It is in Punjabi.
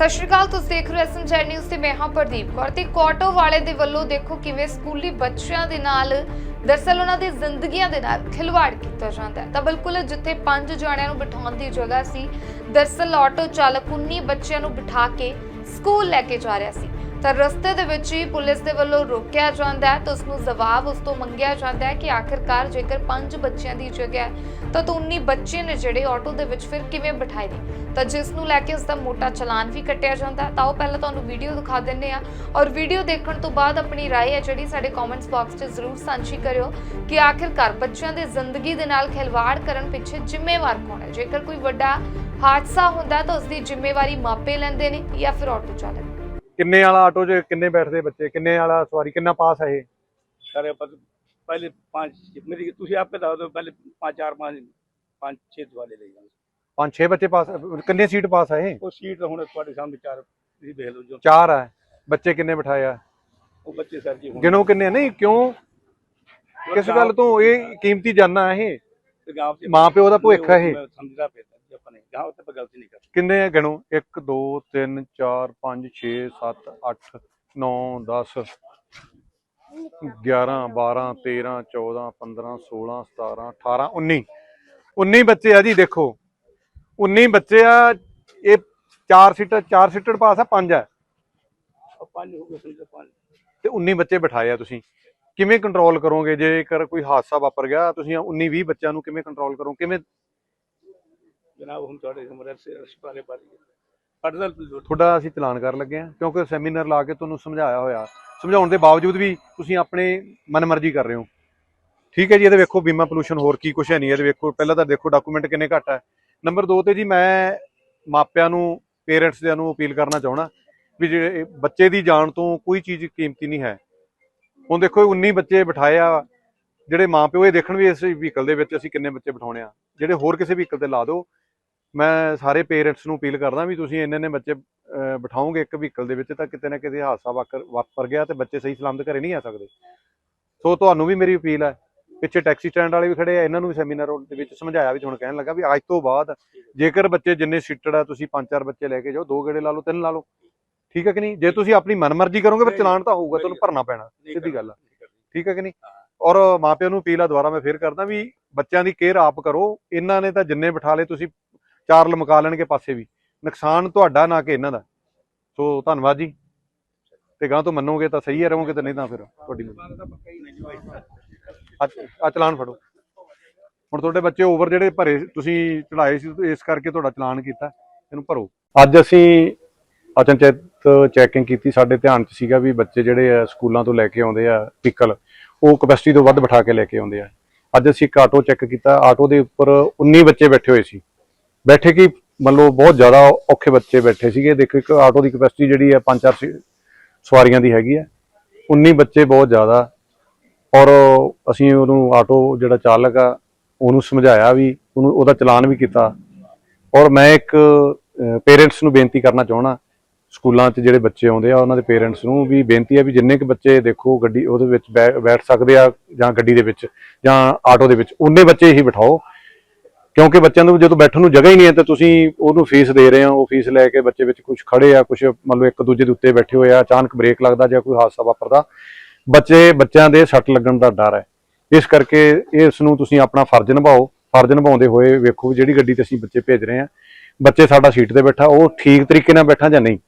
ਸਤਿ ਸ਼੍ਰੀ ਅਕਾਲ, ਤੁਸੀਂ ਦੇਖ ਰਹੇ ਹੋ ਐਸਐਮਜੀ ਨਿਊਜ਼ ਤੇ ਮੈਂ ਹਾਂ ਪ੍ਰਦੀਪ ਕੌਰ ਤੇ ਕੋਟੋ ਵਾਲੇ ਦੇ ਵੱਲੋਂ ਦੇਖੋ ਕਿਵੇਂ ਸਕੂਲੀ ਬੱਚਿਆਂ ਦੇ ਨਾਲ, ਦਰਸਲ ਉਹਨਾਂ ਦੀ ਜ਼ਿੰਦਗੀਆਂ ਦੇ ਨਾਲ ਖਿਲਵਾੜ ਕੀਤਾ ਜਾਂਦਾ ਹੈ। ਤਾਂ ਬਿਲਕੁਲ ਜਿੱਥੇ ਪੰਜ ਜਣਿਆਂ ਨੂੰ ਬਿਠਾਉਣ ਦੀ ਜਗ੍ਹਾ ਸੀ, ਦਰਸਲ ਆਟੋ ਚਾਲਕ 19 ਬੱਚਿਆਂ ਨੂੰ ਬਿਠਾ ਕੇ ਸਕੂਲ ਲੈ ਕੇ ਜਾ ਰਿਹਾ ਸੀ। ਤਾਂ ਰਸਤੇ ਦੇ ਵਿੱਚ ਹੀ ਪੁਲਿਸ ਦੇ ਵੱਲੋਂ ਰੋਕਿਆ ਜਾਂਦਾ ਹੈ ਤਾਂ ਉਸ ਨੂੰ ਜਵਾਬ ਉਸ ਤੋਂ ਮੰਗਿਆ ਜਾਂਦਾ ਹੈ ਕਿ ਆਖਿਰਕਾਰ ਜੇਕਰ ਪੰਜ ਬੱਚਿਆਂ ਦੀ ਜਗ੍ਹਾ ਹੈ ਤਾਂ ਤੋਂ 19 ਬੱਚੇ ਨੇ ਜਿਹੜੇ ਆਟੋ ਦੇ ਵਿੱਚ ਫਿਰ ਕਿਵੇਂ ਬਿਠਾਏ ਨੇ ਤਾਂ ਜਿਸ ਨੂੰ ਲੈ ਕੇ ਉਸ ਦਾ ਮੋਟਾ ਚਲਾਨ ਵੀ ਕੱਟਿਆ ਜਾਂਦਾ ਹੈ ਤਾਂ ਉਹ ਪਹਿਲਾਂ ਤੁਹਾਨੂੰ ਵੀਡੀਓ ਦਿਖਾ ਦਿੰਨੇ ਆ ਔਰ ਵੀਡੀਓ ਦੇਖਣ ਤੋਂ ਬਾਅਦ ਆਪਣੀ رائے ਹੈ ਜਿਹੜੀ ਸਾਡੇ ਕਮੈਂਟਸ ਬਾਕਸ 'ਚ ਜ਼ਰੂਰ ਸਾਂਝੀ ਕਰਿਓ ਕਿ ਆਖਿਰਕਾਰ ਬੱਚਿਆਂ ਦੇ ਜ਼ਿੰਦਗੀ ਦੇ ਨਾਲ ਖਿਲਵਾੜ ਕਰਨ ਪਿੱਛੇ ਜ਼ਿੰਮੇਵਾਰ ਕੌਣ ਹੈ ਜੇਕਰ ਕੋਈ ਵੱਡਾ ਹਾਦਸਾ ਹੁੰਦਾ ਹੈ ਤਾਂ ਉਸ ਦੀ ਜ਼ਿੰਮੇਵਾਰੀ ਮਾਪੇ ਲੈਂਦੇ ਨੇ ਜਾਂ ਫਿਰ ਆਟੋ ਚਾਲਕ ਕਿੰਨੇ ਵਾਲਾ ਆਟੋ 'ਚ ਕਿੰਨੇ ਬੈਠਦੇ ਬੱਚੇ ਕਿੰਨੇ ਵਾਲਾ ਸਵਾਰੀ ਕਿੰਨਾ ਪਾਸ ਹੈ ਇਹ सारे पद पहले पाँच मेरी ਤੁਸੀਂ ਆਪੇ ਦੱਸ ਦਿਓ ਪਹਿਲੇ ਪੰਜ ਚਾਰ ਪੰਜ ਪੰਜ ਛੇ ਵਾਲੇ ਲੈ ਜਾਓ ਪੰਜ ਛੇ ਬੱਚੇ ਪਾਸ ਕਿੰਨੇ ਸੀਟ ਪਾਸ ਹੈ ਇਹ ਉਹ ਸੀਟ ਤਾਂ ਹੁਣ ਤੁਹਾਡੇ ਸਾਹਮਣੇ ਚਾਰ ਤੁਸੀਂ ਦੇਖ ਲਓ ਜੋ ਚਾਰ ਹੈ ਬੱਚੇ ਕਿੰਨੇ ਬਿਠਾਏ ਆ ਉਹ ਬੱਚੇ ਸਰ ਜੀ ਹੁਣ ਗਿਣੋ ਕਿੰਨੇ ਨਹੀਂ ਕਿਉਂ ਕਿਸ ਗੱਲ ਤੋਂ ਇਹ ਕੀਮਤੀ ਜਾਨਾ ਹੈ ਇਹ ਗਾਂਵ ਚ ਮਾਂ ਪਿਓ ਦਾ ਭੁੱਖ ਹੈ ਇਹ ਮੈਂ ਸਮਝਦਾ ਪਿਆ ਜੀ ਆਪਾਂ ਗਲਤੀ ਨਹੀਂ ਕਰਨੀ ਕਿੰਨੇ ਗਿਣੋ? 1 2 3 4 5 6 7 8 9 10 11 12 13 14 15 16 17 18 19 19 ਬੱਚੇ ਆ ਜੀ ਦੇਖੋ। 19 ਬੱਚੇ ਆ ਇਹ ਚਾਰ ਸੀਟਰ ਚਾਰ ਸੀਟਰ ਪਾਸ ਆ ਪੰਜ ਆ। ਉਹ ਪੰਜ ਹੋ ਗਏ ਤੇ 19 ਬੱਚੇ ਬਿਠਾਏ ਆ ਤੁਸੀਂ। ਕਿਵੇਂ ਕੰਟਰੋਲ ਕਰੋਗੇ? ਜੇਕਰ ਕੋਈ ਹਾਦਸਾ ਵਾਪਰ ਗਿਆ ਤੁਸੀਂ 19 20 ਬੱਚਿਆਂ ਨੂੰ ਕਿਵੇਂ ਕੰਟਰੋਲ ਕਰੋ ਕਿਵੇਂ ਜਨਾਬ, ਹੁਣ ਤੁਹਾਡੇ ਸਮਰੇ ਸੇ ਬਾਰੇ ਬਾਰੇ ਤੁਹਾਡਾ ਅਸੀਂ ਚਲਾਨ ਕਰਨ ਲੱਗੇ ਆ ਕਿਉਂਕਿ ਸੈਮੀਨਾਰ ਲਾ ਕੇ ਤੁਹਾਨੂੰ ਸਮਝਾਇਆ ਹੋਇਆ। ਸਮਝਾਉਣ ਦੇ ਬਾਵਜੂਦ ਵੀ ਤੁਸੀਂ ਆਪਣੇ ਮਨਮਰਜ਼ੀ ਕਰ ਰਹੇ ਹੋ। ਠੀਕ ਹੈ ਜੀ ਇਹਦੇ ਵੇਖੋ ਬੀਮਾ ਪੋਲੂਸ਼ਨ ਹੋਰ ਕੀ ਕੁਛ ਹੈ ਨਹੀਂ। ਇਹਦੇ ਵੇਖੋ, ਪਹਿਲਾਂ ਤਾਂ ਦੇਖੋ ਡਾਕੂਮੈਂਟ ਕਿੰਨੇ ਘੱਟ ਹੈ। ਨੰਬਰ 2 ਤੇ ਜੀ, ਮੈਂ ਮਾਪਿਆਂ ਨੂੰ ਪੇਰੈਂਟਸ ਦੇ ਨੂੰ ਅਪੀਲ ਕਰਨਾ ਚਾਹਣਾ ਵੀ ਜਿਹੜੇ ਬੱਚੇ ਦੀ ਜਾਨ ਤੋਂ ਕੋਈ ਚੀਜ਼ ਕੀਮਤੀ ਨਹੀਂ ਹੈ। ਹੁਣ ਦੇਖੋ 19 ਬੱਚੇ ਬਿਠਾਏ ਆ, ਜਿਹੜੇ ਮਾਪਿਓ ਇਹ ਦੇਖਣ ਵੀ ਇਸ ਵਹੀਕਲ ਦੇ ਵਿੱਚ ਅਸੀਂ ਕਿੰਨੇ ਬੱਚੇ ਬਿਠਾਉਣੇ ਆ। ਜਿਹੜੇ ਹੋਰ ਕਿਸੇ ਵਹੀਕਲ ਤੇ ਲਾ ਦਿਓ ਮੈਂ ਸਾਰੇ ਪੇਰੈਂਟਸ ਨੂੰ ਅਪੀਲ ਕਰਦਾ ਵੀ ਤੁਸੀਂ ਇੰਨੇ ਨੇ ਬੱਚੇ ਬਿਠਾਓਗੇ ਇੱਕ ਵਹੀਕਲ ਦੇ ਵਿੱਚ ਤਾਂ ਕਿਤੇ ਨਾ ਕਿਤੇ ਹਾਦਸਾ ਵਾਪਰ ਗਿਆ ਤੇ ਬੱਚੇ ਸਹੀ ਸਲਾਮਤ ਘਰੇ ਨਹੀਂ ਆ ਸਕਦੇ। ਸੋ ਤੁਹਾਨੂੰ ਵੀ ਮੇਰੀ ਅਪੀਲ ਹੈ। ਪਿੱਛੇ ਟੈਕਸੀ ਸਟੈਂਡ ਵਾਲੇ ਵੀ ਖੜੇ ਆ ਇਹਨਾਂ ਨੂੰ ਵੀ ਸੈਮੀਨਾਰ ਦੇ ਵਿੱਚ ਸਮਝਾਇਆ ਵੀ ਹੁਣ ਕਹਿਣ ਲੱਗਾ ਵੀ ਅੱਜ ਤੋਂ ਬਾਅਦ ਜੇਕਰ ਬੱਚੇ ਜਿੰਨੇ ਸੀਟਡ ਆ ਤੁਸੀਂ ਪੰਜ ਚਾਰ ਬੱਚੇ ਲੈ ਕੇ ਜਾਓ ਦੋ ਗੇੜੇ ਲਾ ਲਓ ਤਿੰਨ ਲਾ ਲਓ। ਠੀਕ ਹੈ ਕਿ ਨਹੀਂ? ਜੇ ਤੁਸੀਂ ਆਪਣੀ ਮਨਮਰਜ਼ੀ ਕਰੋਗੇ ਫਿਰ ਚਲਾਨ ਤਾਂ ਹੋਊਗਾ ਤੁਹਾਨੂੰ ਭਰਨਾ ਪੈਣਾ ਸਿੱਧੀ ਗੱਲ ਆ। ਠੀਕ ਹੈ ਕਿ ਨਹੀਂ? ਔਰ ਮਾਪਿਆਂ ਨੂੰ ਅਪੀਲ ਆ ਦੁਬਾਰਾ ਮੈਂ ਫੇਰ ਕਰਦਾ ਵੀ ਬੱਚਿਆਂ ਦੀ ਕੇਅਰ ਆਪ ਕਰੋ। ਇਹਨਾਂ ਨੇ ਤਾਂ ਜਿੰਨੇ ਬਿਠਾ ਲਏ ਤੁਸੀਂ ਚਾਰ ਲਮਕਾ ਲੈਣਗੇ ਪਾਸੇ ਵੀ। ਨੁਕਸਾਨ ਤੁਹਾਡਾ ਨਾ ਕਿ ਇਹਨਾਂ ਦਾ। ਸੋ ਧੰਨਵਾਦ ਜੀ। ਤੇ ਗਾਂ ਤੋਂ ਮੰਨੋਗੇ ਤਾਂ ਸਹੀ ਹੈ, ਰਹੋਗੇ ਤੇ ਨਹੀਂ ਤਾਂ ਫਿਰ ਤੁਹਾਡੀ ਆ ਚਲਾਨ ਫੜੋ। ਹੁਣ ਤੁਹਾਡੇ ਬੱਚੇ ਓਵਰ ਜਿਹੜੇ ਭਰੇ ਤੁਸੀਂ ਚੜਾਏ ਸੀ ਇਸ ਕਰਕੇ ਤੁਹਾਡਾ ਚਲਾਨ ਕੀਤਾ, ਇਹਨੂੰ ਭਰੋ। ਅੱਜ ਅਸੀਂ ਅਚਨਚੇਤ ਚੈਕਿੰਗ ਕੀਤੀ, ਸਾਡੇ ਧਿਆਨ 'ਚ ਸੀਗਾ ਵੀ ਬੱਚੇ ਜਿਹੜੇ ਆ ਸਕੂਲਾਂ ਤੋਂ ਲੈ ਕੇ ਆਉਂਦੇ ਆ ਵਹੀਕਲ ਉਹ ਕਪੈਸਿਟੀ ਤੋਂ ਵੱਧ ਬਿਠਾ ਕੇ ਲੈ ਕੇ ਆਉਂਦੇ ਆ। ਅੱਜ ਅਸੀਂ ਇੱਕ ਆਟੋ ਚੈੱਕ ਕੀਤਾ ਆਟੋ ਦੇ ਉੱਪਰ 19 ਬੱਚੇ ਬੈਠੇ ਹੋਏ ਸੀ। ਬੈਠੇ ਕਿ ਮੰਨ ਲਓ ਬਹੁਤ ਜ਼ਿਆਦਾ ਔਖੇ ਬੱਚੇ ਬੈਠੇ ਸੀਗੇ। ਦੇਖੋ, ਇੱਕ ਆਟੋ ਦੀ ਕਪੈਸਿਟੀ ਜਿਹੜੀ ਹੈ 5-4 ਸਵਾਰੀਆਂ ਦੀ ਹੈਗੀ ਹੈ। 19 ਬੱਚੇ ਬਹੁਤ ਜ਼ਿਆਦਾ। ਔਰ ਅਸੀਂ ਉਹਨੂੰ ਆਟੋ ਜਿਹੜਾ ਚਾਲਕ ਆ, ਉਹਨੂੰ ਸਮਝਾਇਆ ਵੀ, ਉਹਨੂੰ ਉਹਦਾ ਚਲਾਨ ਵੀ ਕੀਤਾ। ਔਰ ਮੈਂ ਇੱਕ ਪੇਰੈਂਟਸ ਨੂੰ ਬੇਨਤੀ ਕਰਨਾ ਚਾਹਣਾ ਸਕੂਲਾਂ 'ਚ ਜਿਹੜੇ ਬੱਚੇ ਆਉਂਦੇ ਆ, ਉਹਨਾਂ ਦੇ ਪੇਰੈਂਟਸ ਨੂੰ ਵੀ ਬੇਨਤੀ ਹੈ ਵੀ ਜਿੰਨੇ ਕੁ ਬੱਚੇ ਦੇਖੋ ਗੱਡੀ ਉਹਦੇ ਵਿੱਚ ਬੈ- ਬੈਠ ਸਕਦੇ ਆ ਜਾਂ ਗੱਡੀ ਦੇ ਵਿੱਚ ਜਾਂ ਆਟੋ ਦੇ ਵਿੱਚ, ਉਨੇ ਬੱਚੇ ਹੀ ਬਿਠਾਓ। ਕਿਉਂਕਿ ਬੱਚਿਆਂ ਨੂੰ ਜਦੋਂ ਬੈਠਣ ਨੂੰ ਜਗ੍ਹਾ ਹੀ ਨਹੀਂ ਹੈ ਤੇ ਤੁਸੀਂ ਉਹਨੂੰ ਫੀਸ ਦੇ ਰਹੇ ਹੋ, ਉਹ ਫੀਸ ਲੈ ਕੇ ਬੱਚੇ ਵਿੱਚ ਕੁਝ ਖੜੇ ਆ ਕੁਝ ਮੰਨ ਲਓ ਇੱਕ ਦੂਜੇ ਦੇ ਉੱਤੇ ਬੈਠੇ ਹੋਏ ਆ, ਅਚਾਨਕ ਬ੍ਰੇਕ ਲੱਗਦਾ ਜਾਂ ਕੋਈ ਹਾਦਸਾ ਵਾਪਰਦਾ, ਬੱਚੇ, ਬੱਚਿਆਂ ਦੇ ਸੱਟ ਲੱਗਣ ਦਾ ਡਰ ਹੈ। ਇਸ ਕਰਕੇ ਇਸ ਨੂੰ ਤੁਸੀਂ ਆਪਣਾ ਫਰਜ਼ ਨਿਭਾਓ, ਫਰਜ਼ ਨਿਭਾਉਂਦੇ ਹੋਏ ਵੇਖੋ ਵੀ ਜਿਹੜੀ ਗੱਡੀ ਤੇ ਅਸੀਂ ਬੱਚੇ ਭੇਜ ਰਹੇ ਹਾਂ, ਬੱਚੇ ਸਾਡਾ ਸੀਟ ਤੇ ਬੈਠਾ, ਉਹ ਠੀਕ ਤਰੀਕੇ ਨਾਲ ਬੈਠਾ ਜਾਂ ਨਹੀਂ।